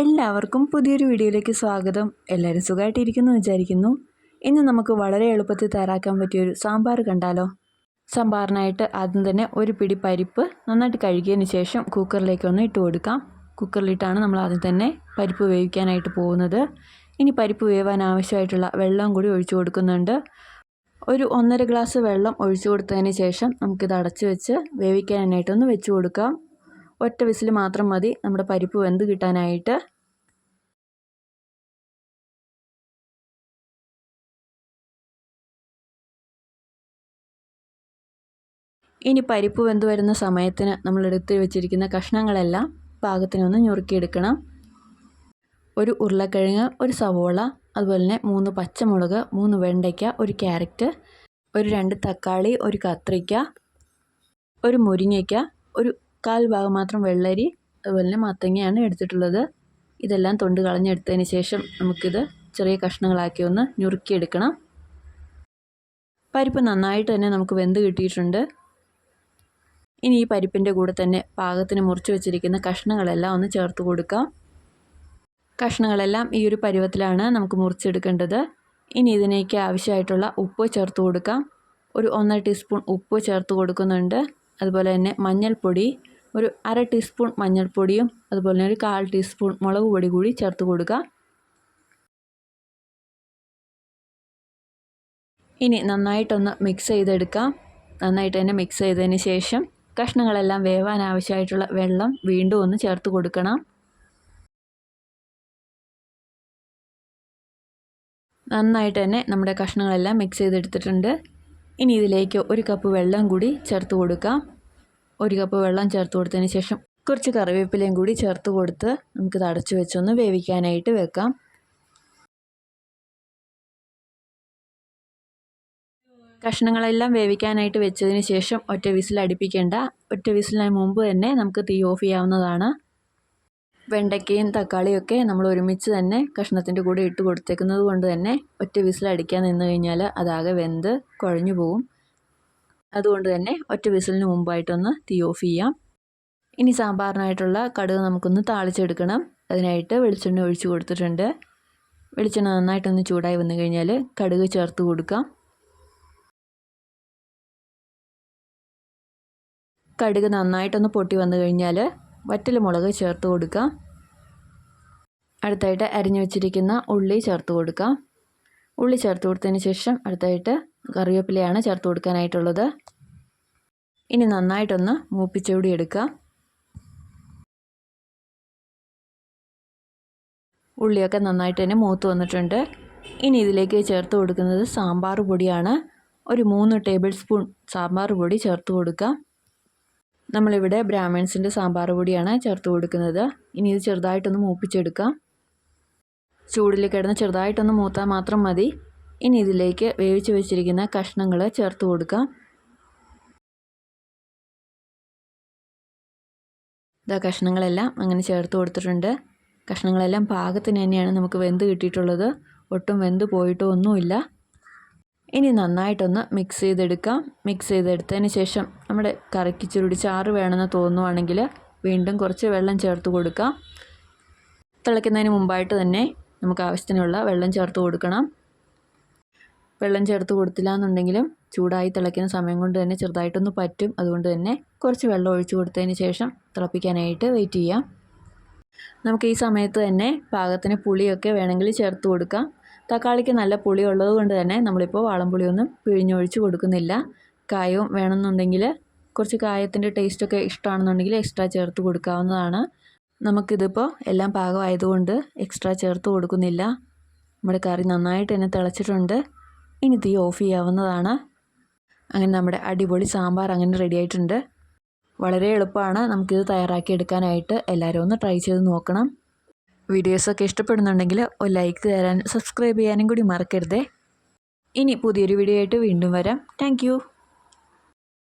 എല്ലാവർക്കും പുതിയൊരു വീഡിയോയിലേക്ക് സ്വാഗതം. എല്ലാവരും സുഖമായിട്ടിരിക്കുന്നു വിചാരിക്കുന്നു. ഇന്ന് നമുക്ക് വളരെ എളുപ്പത്തിൽ തയ്യാറാക്കാൻ പറ്റിയൊരു സാമ്പാർ കണ്ടാലോ? സാമ്പാറിനായിട്ട് ആദ്യം തന്നെ ഒരു പിടി പരിപ്പ് നന്നായിട്ട് കഴുകിയതിന് ശേഷം കുക്കറിലേക്ക് ഒന്ന് ഇട്ട് കൊടുക്കാം. കുക്കറിലിട്ടാണ് നമ്മൾ ആദ്യം തന്നെ പരിപ്പ് വേവിക്കാനായിട്ട് പോകുന്നത്. ഇനി പരിപ്പ് വേവാൻ ആവശ്യമായിട്ടുള്ള വെള്ളം കൂടി ഒഴിച്ചു കൊടുക്കുന്നുണ്ട്. ഒരു ഒന്നര ഗ്ലാസ് വെള്ളം ഒഴിച്ചു കൊടുത്തതിന് ശേഷം നമുക്കിത് അടച്ചു വെച്ച് വേവിക്കാനായിട്ടൊന്ന് വെച്ച് കൊടുക്കാം. ഒറ്റ വിസിൽ മാത്രം മതി. നമ്മുടെ പരിപ്പ് വെന്ത് കിട്ടാനായിട്ട്. ഇനി പരിപ്പ് വെന്ത് വരുന്ന സമയത്തിന് നമ്മൾ എടുത്ത് വെച്ചിരിക്കുന്ന കഷ്ണങ്ങളെല്ലാം പാകത്തിനൊന്ന് ഞുറുക്കിയെടുക്കണം. ഒരു ഉരുളക്കിഴങ്ങ് ഒരു സവോള അതുപോലെ തന്നെ മൂന്ന് പച്ചമുളക് മൂന്ന് വെണ്ടയ്ക്ക ഒരു ക്യാരറ്റ് ഒരു രണ്ട് തക്കാളി ഒരു കത്രിക്ക ഒരു മുരിങ്ങയ്ക്ക ഒരു കാൽ ഭാഗം മാത്രം വെള്ളരി അതുപോലെ തന്നെ മത്തങ്ങയാണ് എടുത്തിട്ടുള്ളത്. ഇതെല്ലാം തൊണ്ട് കളഞ്ഞെടുത്തതിന് ശേഷം നമുക്കിത് ചെറിയ കഷ്ണങ്ങളാക്കി ഒന്ന് ഞുറുക്കിയെടുക്കണം. പരിപ്പ് നന്നായിട്ട് തന്നെ നമുക്ക് വെന്ത് കിട്ടിയിട്ടുണ്ട്. ഇനി ഈ പരിപ്പിന്റെ കൂടെ തന്നെ പാകത്തിന് മുറിച്ച് വെച്ചിരിക്കുന്ന കഷ്ണങ്ങളെല്ലാം ഒന്ന് ചേർത്ത് കൊടുക്കാം. കഷ്ണങ്ങളെല്ലാം ഈ ഒരു പരുവത്തിലാണ് നമുക്ക് മുറിച്ചെടുക്കേണ്ടത്. ഇനി ഇതിനേക്ക് ആവശ്യമായിട്ടുള്ള ഉപ്പ് ചേർത്ത് കൊടുക്കാം. ഒരു ഒന്നര ടീസ്പൂൺ ഉപ്പ് ചേർത്ത് കൊടുക്കുന്നുണ്ട്. അതുപോലെ തന്നെ മഞ്ഞൾപ്പൊടി ഒരു അര ടീസ്പൂൺ മഞ്ഞൾപ്പൊടിയും അതുപോലെ തന്നെ ഒരു കാൽ ടീസ്പൂൺ മുളക് പൊടി കൂടി ചേർത്ത് കൊടുക്കുക ഇനി നന്നായിട്ടൊന്ന് മിക്സ് ചെയ്തെടുക്കാം. നന്നായിട്ട് തന്നെ മിക്സ് ചെയ്തതിന് ശേഷം കഷ്ണങ്ങളെല്ലാം വേവാൻ ആവശ്യമായിട്ടുള്ള വെള്ളം വീണ്ടും ഒന്ന് ചേർത്ത് കൊടുക്കണം. നന്നായിട്ട് തന്നെ നമ്മുടെ കഷ്ണങ്ങളെല്ലാം മിക്സ് ചെയ്തെടുത്തിട്ടുണ്ട്. ഇനി ഇതിലേക്ക് ഒരു കപ്പ് വെള്ളം കൂടി ചേർത്ത് കൊടുക്കാം. ഒരു കപ്പ് വെള്ളം ചേർത്ത് കൊടുത്തതിന് ശേഷം കുറച്ച് കറിവേപ്പിലയും കൂടി ചേർത്ത് കൊടുത്ത് നമുക്ക് തടച്ചു വെച്ചൊന്ന് വേവിക്കാനായിട്ട് വെക്കാം. കഷ്ണങ്ങളെല്ലാം വേവിക്കാനായിട്ട് വെച്ചതിന് ശേഷം ഒറ്റ വിസിൽ അടുപ്പിക്കേണ്ട ഒറ്റ വിസിലിന് മുമ്പ് തന്നെ നമുക്ക് തീ ഓഫ് ചെയ്യാവുന്നതാണ്. വെണ്ടയ്ക്കയും തക്കാളിയും ഒക്കെ നമ്മൾ ഒരുമിച്ച് തന്നെ കഷ്ണത്തിന്റെ കൂടെ ഇട്ട് കൊടുത്തേക്കുന്നത് കൊണ്ട് തന്നെ ഒറ്റ വിസിൽ അടിക്കാൻ നിന്ന് കഴിഞ്ഞാൽ അതാകെ വെന്ത് കുഴഞ്ഞു പോവും. അതുകൊണ്ട് തന്നെ ഒറ്റ വിസിലിന് മുമ്പായിട്ടൊന്ന് തീ ഓഫ് ചെയ്യാം. ഇനി സാമ്പാറിനായിട്ടുള്ള കടുക് നമുക്കൊന്ന് താളിച്ചെടുക്കണം. അതിനായിട്ട് വെളിച്ചെണ്ണ ഒഴിച്ച് കൊടുത്തിട്ടുണ്ട്. വെളിച്ചെണ്ണ നന്നായിട്ടൊന്ന് ചൂടായി വന്നു കഴിഞ്ഞാൽ കടുക് ചേർത്ത് കൊടുക്കാം. കടുക് നന്നായിട്ടൊന്ന് പൊട്ടി വന്നു കഴിഞ്ഞാൽ വറ്റൽ മുളക് ചേർത്ത് കൊടുക്കുക. അടുത്തായിട്ട് അരിഞ്ഞു വെച്ചിരിക്കുന്ന ഉള്ളി ചേർത്ത് കൊടുക്കുക. ഉള്ളി ചേർത്ത് കൊടുത്തതിന് ശേഷം അടുത്തായിട്ട് കറിവേപ്പിലയാണ് ചേർത്ത് കൊടുക്കാനായിട്ടുള്ളത്. ഇനി നന്നായിട്ടൊന്ന് മൂപ്പിച്ചൂടി എടുക്കുക. ഉള്ളിയൊക്കെ നന്നായിട്ട് തന്നെ മൂത്ത് വന്നിട്ടുണ്ട്. ഇനി ഇതിലേക്ക് ചേർത്ത് കൊടുക്കുന്നത് സാമ്പാർ പൊടിയാണ്. ഒരു മൂന്ന് ടേബിൾ സ്പൂൺ സാമ്പാർ പൊടി ചേർത്ത് കൊടുക്കാം നമ്മളിവിടെ ബ്രാഹ്മിൺസിന്റെ സാമ്പാർ പൊടിയാണ് ചേർത്ത് കൊടുക്കുന്നത്. ഇനി ഇത് ചെറുതായിട്ടൊന്ന് മൂപ്പിച്ചെടുക്കാം. ചൂടിൽ കിടന്ന് ചെറുതായിട്ടൊന്ന് മൂത്താൽ മാത്രം മതി. ഇനി ഇതിലേക്ക് വേവിച്ച് വെച്ചിരിക്കുന്ന കഷ്ണങ്ങൾ ചേർത്ത് കൊടുക്കാം. ഇതാ കഷ്ണങ്ങളെല്ലാം അങ്ങനെ ചേർത്ത് കൊടുത്തിട്ടുണ്ട്. കഷ്ണങ്ങളെല്ലാം പാകത്തിന് തന്നെയാണ് നമുക്ക് വെന്ത് കിട്ടിയിട്ടുള്ളത്. ഒട്ടും വെന്ത് പോയിട്ടോ ഒന്നുമില്ല. ഇനി നന്നായിട്ടൊന്ന് മിക്സ് ചെയ്തെടുക്കാം. മിക്സ് ചെയ്തെടുത്തതിന് ശേഷം നമ്മുടെ കറിക്ക് ചുരുടി ചാറ് വേണമെന്ന് തോന്നുവാണെങ്കിൽ വീണ്ടും കുറച്ച് വെള്ളം ചേർത്ത് കൊടുക്കാം. തിളയ്ക്കുന്നതിന് മുമ്പായിട്ട് തന്നെ നമുക്ക് ആവശ്യത്തിനുള്ള വെള്ളം ചേർത്ത് കൊടുക്കണം. വെള്ളം ചേർത്ത് കൊടുത്തില്ല എന്നുണ്ടെങ്കിലും ചൂടായി തിളയ്ക്കുന്ന സമയം കൊണ്ട് തന്നെ ചെറുതായിട്ടൊന്ന് പറ്റും. അതുകൊണ്ട് തന്നെ കുറച്ച് വെള്ളം ഒഴിച്ചു കൊടുത്തതിന് ശേഷം തിളപ്പിക്കാനായിട്ട് വെയിറ്റ് ചെയ്യാം. നമുക്ക് ഈ സമയത്ത് തന്നെ പാകത്തിന് പുളിയൊക്കെ വേണമെങ്കിൽ ചേർത്ത് കൊടുക്കാം. തക്കാളിക്ക് നല്ല പുളി ഉള്ളത് കൊണ്ട് തന്നെ നമ്മളിപ്പോൾ വാളംപുളിയൊന്നും പിഴിഞ്ഞൊഴിച്ച് കൊടുക്കുന്നില്ല. കായവും വേണമെന്നുണ്ടെങ്കിൽ കുറച്ച് കായത്തിന്റെ ടേസ്റ്റൊക്കെ ഇഷ്ടമാണെന്നുണ്ടെങ്കിൽ എക്സ്ട്രാ ചേർത്ത് കൊടുക്കാവുന്നതാണ്. നമുക്കിതിപ്പോൾ എല്ലാം പാകമായതുകൊണ്ട് എക്സ്ട്രാ ചേർത്ത് കൊടുക്കുന്നില്ല. നമ്മുടെ കറി നന്നായിട്ട് തന്നെ തിളച്ചിട്ടുണ്ട്. ഇനി തീ ഓഫ് ചെയ്യാവുന്നതാണ്. അങ്ങനെ നമ്മുടെ അടിപൊളി സാമ്പാർ അങ്ങനെ റെഡി ആയിട്ടുണ്ട്. വളരെ എളുപ്പമാണ് നമുക്കിത് തയ്യാറാക്കി എടുക്കാനായിട്ട്. എല്ലാവരും ഒന്ന് ട്രൈ ചെയ്ത് നോക്കണം. വീഡിയോസൊക്കെ ഇഷ്ടപ്പെടുന്നുണ്ടെങ്കിൽ ഒരു ലൈക്ക് തരാനും സബ്സ്ക്രൈബ് ചെയ്യാനും കൂടി മറക്കരുതേ. ഇനി പുതിയൊരു വീഡിയോ ആയിട്ട് വീണ്ടും വരാം. താങ്ക്